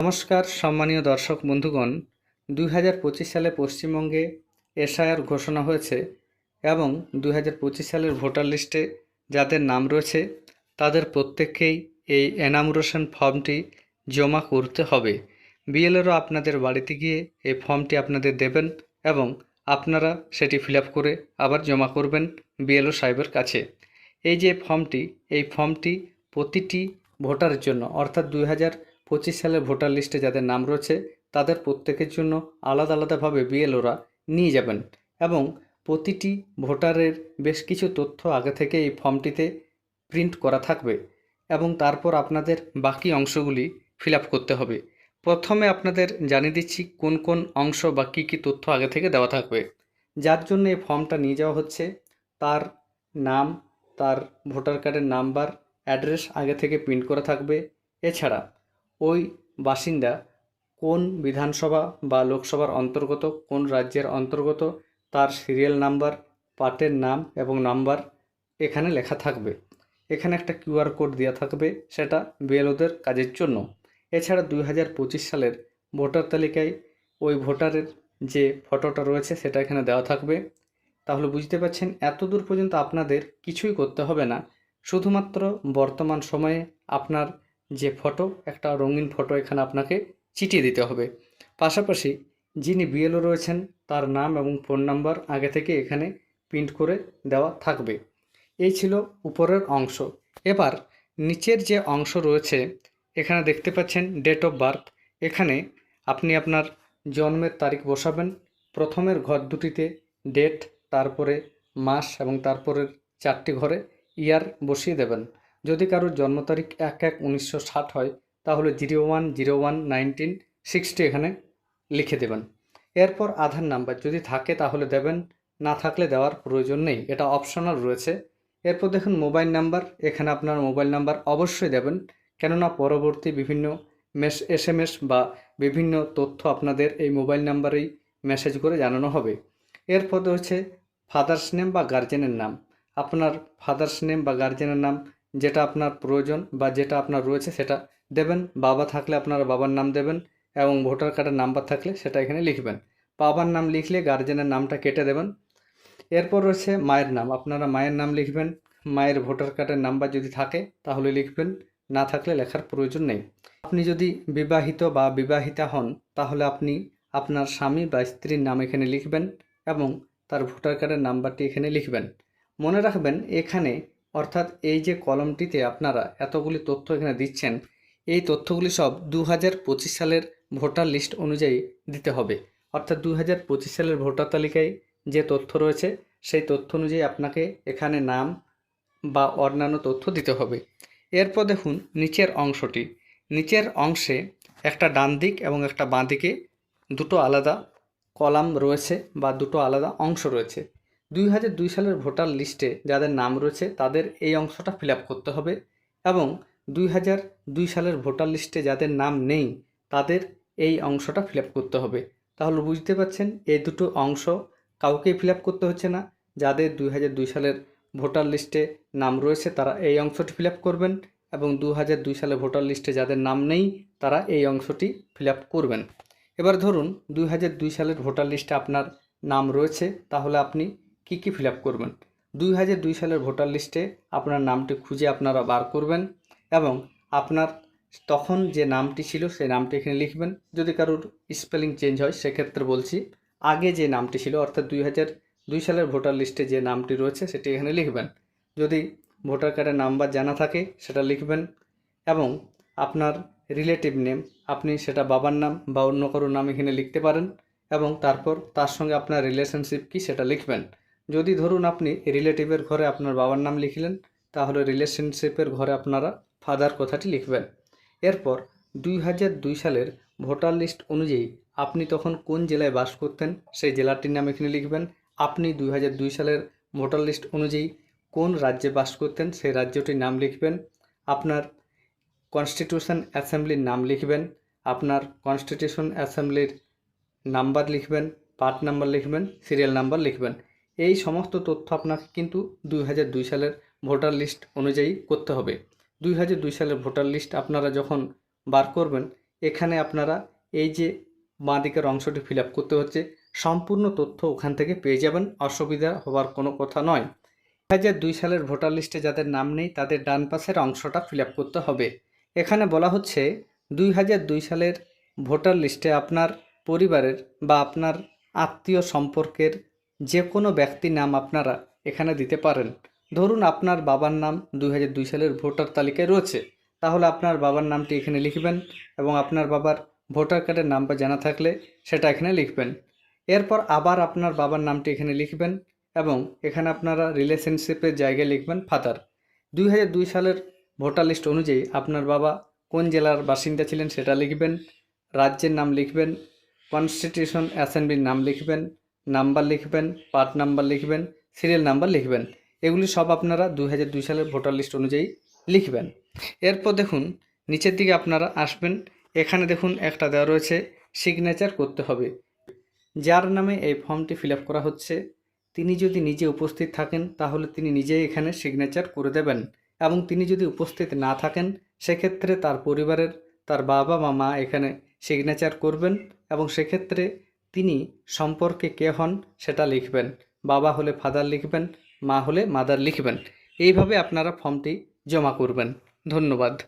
নমস্কার, সম্মানীয় দর্শক বন্ধুগণ। দুই হাজার পঁচিশ সালে পশ্চিমবঙ্গে এসআইআর ঘোষণা হয়েছে এবং দুই হাজার পঁচিশ সালের ভোটার লিস্টে যাদের নাম রয়েছে, তাদের প্রত্যেককেই এই এনামুরেশন ফর্মটি জমা করতে হবে। বিএলএরও আপনাদের বাড়িতে গিয়ে এই ফর্মটি আপনাদের দেবেন এবং আপনারা সেটি ফিল করে আবার জমা করবেন বিএলও সাহেবের কাছে। এই যে ফর্মটি, এই ফর্মটি প্রতিটি ভোটারের জন্য, অর্থাৎ দুই হাজার পঁচিশ সালের ভোটার লিস্টে যাদের নাম রয়েছে, তাদের প্রত্যেকের জন্য আলাদা আলাদাভাবে বিএলওরা নিয়ে যাবেন এবং প্রতিটি ভোটারের বেশ কিছু তথ্য আগে থেকে এই ফর্মটিতে প্রিন্ট করা থাকবে এবং তারপর আপনাদের বাকি অংশগুলি ফিল করতে হবে। প্রথমে আপনাদের জানিয়ে দিচ্ছি কোন কোন অংশ বা কী কী তথ্য আগে থেকে দেওয়া থাকবে। যার জন্য এই ফর্মটা নিয়ে যাওয়া হচ্ছে, তার নাম, তার ভোটার কার্ডের নাম্বার, অ্যাড্রেস আগে থেকে প্রিন্ট করা থাকবে। এছাড়া ওই বাসিন্দা কোন বিধানসভা বা লোকসভার অন্তর্গত, কোন রাজ্যের অন্তর্গত, তার সিরিয়াল নাম্বার পার্টের নাম এবং নাম্বার এখানে লেখা থাকবে। এখানে একটা কিউআর কোড দেওয়া থাকবে, সেটা বিএলওদের কাজের জন্য। এছাড়া দুই হাজার পঁচিশ সালের ভোটার তালিকায় ওই ভোটারের যে ফটোটা রয়েছে, সেটা এখানে দেওয়া থাকবে। তাহলে বুঝতে পারছেন এত দূর পর্যন্ত আপনাদের কিছুই করতে হবে না। শুধুমাত্র বর্তমান সময়ে আপনার যে ফটো, একটা রঙিন ফটো এখানে আপনাকে চিটিয়ে দিতে হবে। পাশাপাশি যিনি বিএলও রয়েছেন, তার নাম এবং ফোন নাম্বার আগে থেকে এখানে প্রিন্ট করে দেওয়া থাকবে। এই ছিল উপরের অংশ। এবার নিচের যে অংশ রয়েছে, এখানে দেখতে পাচ্ছেন ডেট অফ বার্থ এখানে আপনি আপনার জন্মের তারিখ বসাবেন, প্রথমের ঘর দুটিতে ডেট তারপরে মাস এবং তারপরের চারটি ঘরে ইয়ার বসিয়ে দেবেন। যদি কারোর জন্ম তারিখ এক এক উনিশশো ষাট হয়, তাহলে zero one zero one nineteen sixty এখানে লিখে দেবেন। এরপর আধার নাম্বার যদি থাকে তাহলে দেবেন, না থাকলে দেওয়ার প্রয়োজন নেই, এটা অপশনাল রয়েছে। এরপর দেখুন মোবাইল নাম্বার এখানে আপনার মোবাইল নাম্বার অবশ্যই দেবেন, কেননা পরবর্তী বিভিন্ন মেস এস এম এস বা বিভিন্ন তথ্য আপনাদের এই মোবাইল নাম্বারেই মেসেজ করে জানানো হবে। এরপর হচ্ছে ফাদার্স নেম বা গার্জেনের নাম। আপনার ফাদার্স নেম বা গার্জেনের নাম যেটা আপনার প্রয়োজন বা যেটা আপনার রয়েছে সেটা দেবেন। বাবা থাকলে আপনার বাবার নাম দেবেন এবং ভোটার কার্ডের নাম্বার থাকলে সেটা এখানে লিখবেন। বাবার নাম লিখলে গার্জেনের নামটা কেটে দেবেন। এরপর রয়েছে মায়ের নাম। আপনারা মায়ের নাম লিখবেন। মায়ের ভোটার কার্ডের নাম্বার যদি থাকে তাহলে লিখবেন। না থাকলে লেখার প্রয়োজন নেই। আপনি যদি বিবাহিত বা বিবাহিতা হন তাহলে আপনি আপনার স্বামী বা স্ত্রীর নাম এখানে লিখবেন এবং তার ভোটার কার্ডের নাম্বারটি এখানে লিখবেন। মনে রাখবেন এখানে অর্থাৎ এই যে কলমটিতে আপনারা এতগুলি তথ্য এখানে দিচ্ছেন, এই তথ্যগুলি সব দু হাজার পঁচিশ সালের ভোটার লিস্ট অনুযায়ী দিতে হবে। অর্থাৎ দু হাজার পঁচিশ সালের ভোটার তালিকায় যে তথ্য রয়েছে, সেই তথ্য অনুযায়ী আপনাকে এখানে নাম বা অন্যান্য তথ্য দিতে হবে। এরপর দেখুন নিচের অংশটি। নিচের অংশে একটা ডান দিক এবং একটা বাঁ দিকে দুটো আলাদা কলাম রয়েছে বা দুটো আলাদা অংশ রয়েছে। দুই হাজার দুই সালের ভোটার লিস্টে যাদের নাম রয়েছে তাদের এই অংশটা ফিল করতে হবে এবং দুই হাজার দুই সালের ভোটার লিস্টে যাদের নাম নেই তাদের এই অংশটা ফিল করতে হবে। তাহলে বুঝতে পারছেন, এই দুটো অংশ কাউকেই ফিল করতে হচ্ছে না। যাদের দুই হাজার দুই সালের ভোটার লিস্টে নাম রয়েছে তারা এই অংশটি ফিল করবেন এবং দু হাজার দুই সালে ভোটার লিস্টে যাদের নাম নেই তারা এই অংশটি ফিল করবেন। এবার ধরুন দুই হাজার দুই সালের ভোটার লিস্টে আপনার নাম রয়েছে, তাহলে আপনি কি কি ফিল করবেন? দুই হাজার দুই সালের ভোটার লিস্টে আপনার নামটি খুঁজে আপনারা বার করবেন এবং আপনার তখন যে নামটি ছিল সেই নামটি এখানে লিখবেন। যদি কারোর স্পেলিং চেঞ্জ হয়, সেক্ষেত্রে বলছি আগে যে নামটি ছিল, অর্থাৎ দুই হাজার দুই সালের ভোটার লিস্টে যে নামটি রয়েছে, সেটি এখানে লিখবেন। যদি ভোটার কার্ডের নাম্বার জানা থাকে, সেটা লিখবেন এবং আপনার রিলেটিভ নেম আপনি সেটা বাবার নাম বা অন্য কারোর নাম এখানে লিখতে পারেন এবং তারপর তার সঙ্গে আপনার রিলেশনশিপ কি সেটা লিখবেন। যদি ধরুন আপনি রিলেটিভের ঘরে আপনার বাবার নাম লিখলেন, তাহলে রিলেশনশিপের ঘরে আপনারা ফাদার কথাটি লিখবেন। এরপর দুই হাজার দুই সালের ভোটার লিস্ট অনুযায়ী আপনি তখন কোন জেলায় বাস করতেন, সেই জেলাটির নাম এখানে লিখবেন। আপনি দুই হাজার দুই সালের ভোটার লিস্ট অনুযায়ী কোন রাজ্যে বাস করতেন, সেই রাজ্যটির নাম লিখবেন। আপনার কনস্টিটিউশন অ্যাসেম্বলির নাম লিখবেন। আপনার কনস্টিটিউশন অ্যাসেম্বলির নাম্বার লিখবেন পার্ট নাম্বার লিখবেন সিরিয়াল নাম্বার লিখবেন। এই সমস্ত তথ্য আপনাকে কিন্তু দুই হাজার দুই সালের ভোটার লিস্ট অনুযায়ী করতে হবে। দুই হাজার দুই সালের ভোটার লিস্ট আপনারা যখন বার করবেন, এখানে আপনারা এই যে বাঁ দিকের অংশটি ফিল করতে হচ্ছে, সম্পূর্ণ তথ্য ওখান থেকে পেয়ে যাবেন, অসুবিধা হওয়ার কোনো কথা নয়। দুই সালের ভোটার লিস্টে যাদের নাম নেই, তাদের ডান পাশের অংশটা ফিল করতে হবে। এখানে বলা হচ্ছে, দুই হাজার দুই সালের ভোটার লিস্টে আপনার পরিবারের বা আপনার আত্মীয় সম্পর্কের যে কোনো ব্যক্তির নাম আপনারা এখানে দিতে পারেন। ধরুন আপনার বাবার নাম দুই হাজার দুই সালের ভোটার তালিকায় রয়েছে। তাহলে আপনার বাবার নামটি এখানে লিখবেন এবং আপনার বাবার ভোটার কার্ডের নাম্বার জানা থাকলে সেটা এখানে লিখবেন। এরপর আবার আপনার বাবার নামটি এখানে লিখবেন এবং এখানে আপনারা রিলেশনশিপের জায়গায় লিখবেন ফাদার দুই হাজার দুই সালের ভোটার লিস্ট অনুযায়ী আপনার বাবা কোন জেলার বাসিন্দা ছিলেন সেটা লিখবেন। রাজ্যের নাম লিখবেন। কনস্টিটিউশন অ্যাসেম্বলির নাম লিখবেন। নাম্বার লিখবেন, পার্ট নাম্বার লিখবেন, সিরিয়াল নাম্বার লিখবেন। এগুলি সব আপনারা দুই হাজার দুই সালের ভোটার লিস্ট অনুযায়ী লিখবেন। এরপর দেখুন, নিচের দিকে আপনারা আসবেন। এখানে দেখুন, একটা দেওয়া রয়েছে সিগনেচার করতে হবে। যার নামে এই ফর্মটি ফিল করা হচ্ছে। তিনি যদি নিজে উপস্থিত থাকেন, তাহলে তিনি নিজেই এখানে সিগনেচার করে দেবেন। এবং তিনি যদি উপস্থিত না থাকেন, সেক্ষেত্রে তার পরিবারের, তার বাবা বা মা এখানে সিগনেচার করবেন। এবং সেক্ষেত্রে তিনি সম্পর্কে কে হন সেটা লিখবেন, বাবা হলে ফাদার লিখবেন, মা হলে মাদার লিখবেন। এইভাবে আপনারা ফর্মটি জমা করবেন। ধন্যবাদ।